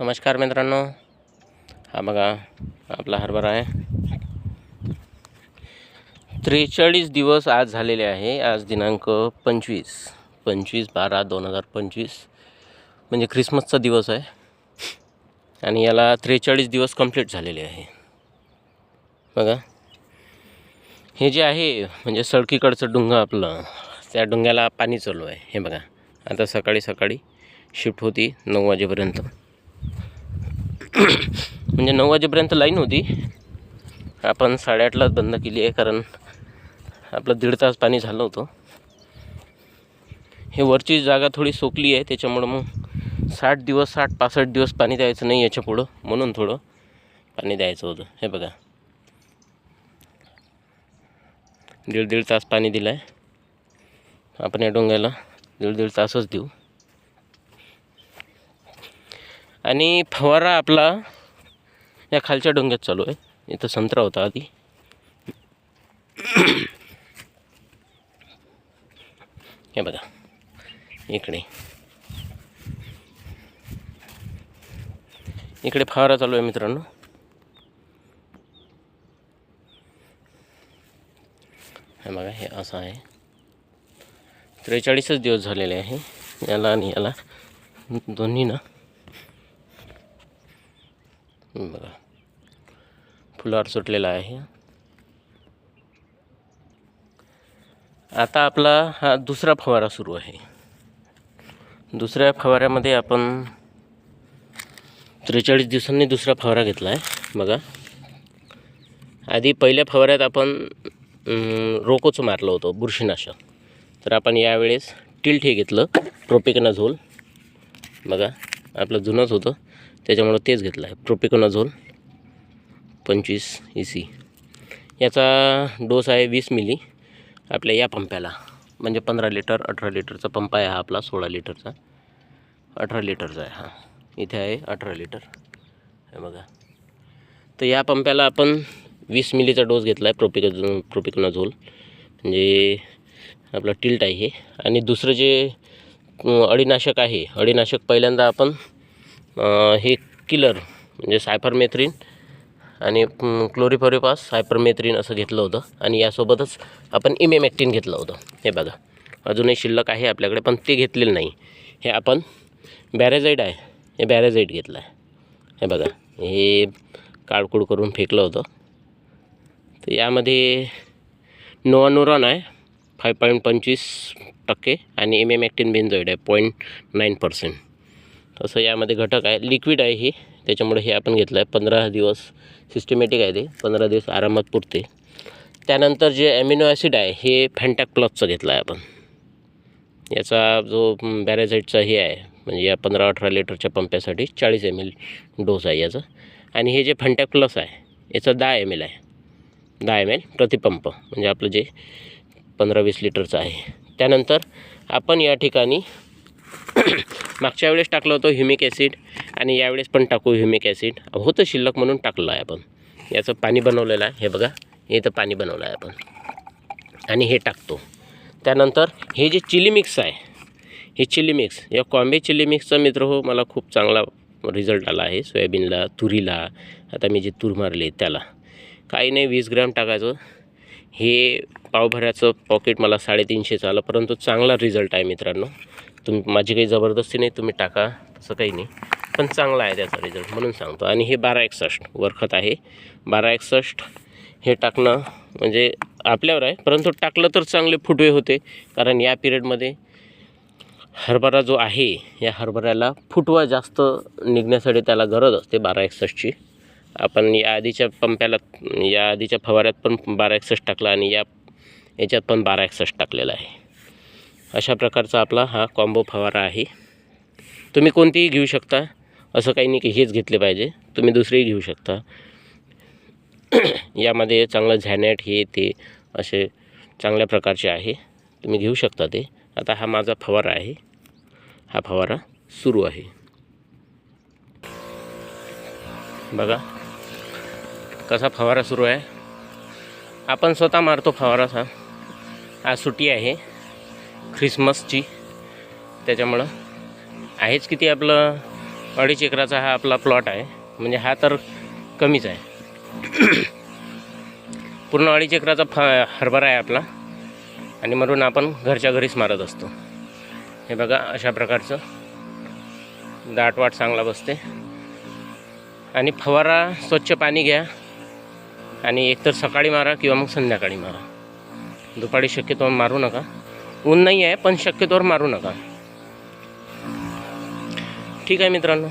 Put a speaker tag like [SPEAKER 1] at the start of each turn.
[SPEAKER 1] नमस्कार मित्रांनो. हा बघा आपला हरभरा आहे. त्रेचाळीस दिवस आज झालेले आहे. आज दिनांक पंचवीस. पंचवीस बारा दोन हजार पंचवीस. म्हणजे ख्रिसमसचा दिवस आहे. आणि याला त्रेचाळीस दिवस कंप्लीट झालेले आहे. बघा. हे जे आहे म्हणजे सडकीकडचं डुंगं आपलं त्या डुंग्याला पाणी चालू आहे. हे बघा. आता सकाळी सकाळी शिफ्ट होती नऊ वाजेपर्यंत. म्हणजे नऊ वाजेपर्यंत लाईन होती. आपण साडेआठलाच बंद केली आहे कारण आपलं दीड तास पाणी झालं होतं. हे वरची जागा थोडी सोकली आहे त्याच्यामुळं मग साठ दिवस साठ पासष्ट दिवस पाणी द्यायचं नाही याच्या पुढं. म्हणून थोडं पाणी द्यायचं होतं. हे बघा. दीड दीड तास पाणी दिलं आहे आपण या डोंग्याला दीड दीड तासच देऊ. आणि फवारा आपला या खालच्या डोंग्यात चालू आहे. इथं संत्रा होता आधी. हे बघा. इकडे. इकडे फवारा चालू आहे मित्रांनो. हे बघा हे असं आहे. त्रेचाळीसच दिवस झालेले आहे. याला आणि याला. दोन्ही ना. बघा फुलावर सुटलेला आहे. आता आपला हा दुसरा फवारा सुरू आहे. दुसऱ्या फवाऱ्यामध्ये आपण त्रेचाळीस दिवसांनी दुसरा फवारा घेतला आहे बघा. आधी पहिल्या फवाऱ्यात आपण रोकोचं मारलं होतं बुरशीनाशक. तर आपण यावेळेस टिल्ट हे घेतलं प्रोपिकनाझोल बघा. आपलं जुनंच होतं. त्याच्यामुळं तेच घेतलं आहे. प्रोपिकोनाझोल पंचवीस ई सी याचा डोस आहे वीस मिली आपल्या या पंप्याला. म्हणजे पंधरा लिटर अठरा लिटरचा पंप आहे हा आपला सोळा लिटरचा अठरा लिटरचा आहे हा. इथे आहे अठरा लिटर हे बघा. तर या पंप्याला आपण वीस मिलीचा डोस घेतला आहे प्रोपिक प्रोपिकोनाझोल म्हणजे आपलं टिल्ट आहे हे. आणि दुसरं जे अळीनाशक आहे अळीनाशक पहिल्यांदा आपण हे किलर म्हणजे सायफरमेथ्रिन आणि क्लोरिफोरिपास सायपरमेथ्रिन असं घेतलं होतं. आणि यासोबतच आपण इमेमॅक्टिन घेतलं होतं. हे बघा अजूनही शिल्लक आहे आपल्याकडे पण ते घेतलेलं नाही. हे आपण बॅरेझाईड आहे. हे बॅरेझाईड घेतलं आहे. हे बघा हे काळकूड करून फेकलं होतं. तर यामध्ये नोवानुरॉन आहे फाय पॉईंट पंचवीस टक्के आणि एम एम ॲक्टिन बेन्झॉईड आहे पॉईंट नाईन पर्सेंट तसं यामध्ये घटक आहे. लिक्विड आहे हे. त्याच्यामुळे हे आपण घेतलं आहे पंधरा दिवस सिस्टमॅटिक आहे ते. पंधरा दिवस आरामात पुरते. त्यानंतर जे ॲमिनो ॲसिड आहे हे फॅन्टॅक प्लसचं घेतलं आहे आपण. याचा जो बॅरेझाईटचा हे आहे म्हणजे या पंधरा अठरा लिटरच्या पंप्यासाठी चाळीस एम एल डोस आहे याचा. आणि हे जे फॅन्टॅक प्लस आहे याचं दहा एम एल आहे. दहा एम एल प्रतिपंप म्हणजे आपलं जे पंधरा वीस लिटरचं आहे. त्यानंतर आपण या ठिकाणी मागच्या वेळेस टाकलं होतं ह्युमिक ॲसिड आणि यावेळेस पण टाकू ह्युमिक ॲसिड होतं शिल्लक म्हणून टाकलं आहे आपण. याचं पाणी बनवलेलं आहे. हे बघा हे तर पाणी बनवलं आहे आपण. आणि हे टाकतो. त्यानंतर हे जे चिली मिक्स आहे हे चिली मिक्स या कॉम्बे चिली मिक्सचा मित्र हो मला खूप चांगला रिझल्ट आला आहे. सोयाबीनला तुरीला आता मी जे तूर मारले त्याला. काही नाही वीस ग्रॅम टाकायचं. हे पावभऱ्याचं पॉकेट मला साडेतीनशेचं आलं. परंतु चांगला रिझल्ट आहे मित्रांनो. तुम माझी काही जबरदस्ती नाही तुम्ही टाका तसं काही नाही. पण चांगला आहे त्याचा रिझल्ट म्हणून सांगतो. आणि हे बारा एकसष्ट वरखत आहे. बारा एकसष्ट हे टाकणं म्हणजे आपल्यावर आहे परंतु टाकलं तर चांगले फुटवे होते. कारण या पिरियडमध्ये हरभरा जो आहे या हरभऱ्याला फुटवा जास्त निघण्यासाठी त्याला गरज असते बारा एकसष्टची. आपण या आधीच्या पंप्याला या आधीच्या फवाऱ्यात पण बारा एकसष्ट टाकला आणि या याच्यात पण बारा एकसष्ट टाकलेला आहे. अशा प्रकारचा आपला हा कॉम्बो फवारा आहे. तुम्ही कोणतीही घेऊ शकता असं काही नाही की हेच घेतले पाहिजे. तुम्ही दुसरेही घेऊ शकता. यामध्ये चांगलं झॅनेट हे ते असे चांगल्या प्रकारचे आहे. तुम्ही घेऊ शकता ते. आता हा माझा फवारा आहे. हा फवारा सुरू आहे. बघा कसा फवारा सुरू आहे. आपण स्वतः मारतो फवारा हा आज सुट्टी आहे. ख्रिसमसची. त्याच्यामुळं आहेच किती आपलं अडीच एकराचा हा आपला प्लॉट आहे. म्हणजे हा तर कमीच आहे. पूर्ण अडीच एकराचा फ हरभरा आहे आपला. आणि म्हणून आपण घरच्या घरीच मारत असतो. हे बघा अशा प्रकारचं दाटवाट चांगला बसते. आणि फवारा स्वच्छ पाणी घ्या. आणि एकतर सकाळी मारा किंवा मग संध्याकाळी मारा. दुपारी शक्यतो मारू नका. ऊन नाही आहे पण शक्यतोवर मारू नका. ठीक आहे मित्रांनो.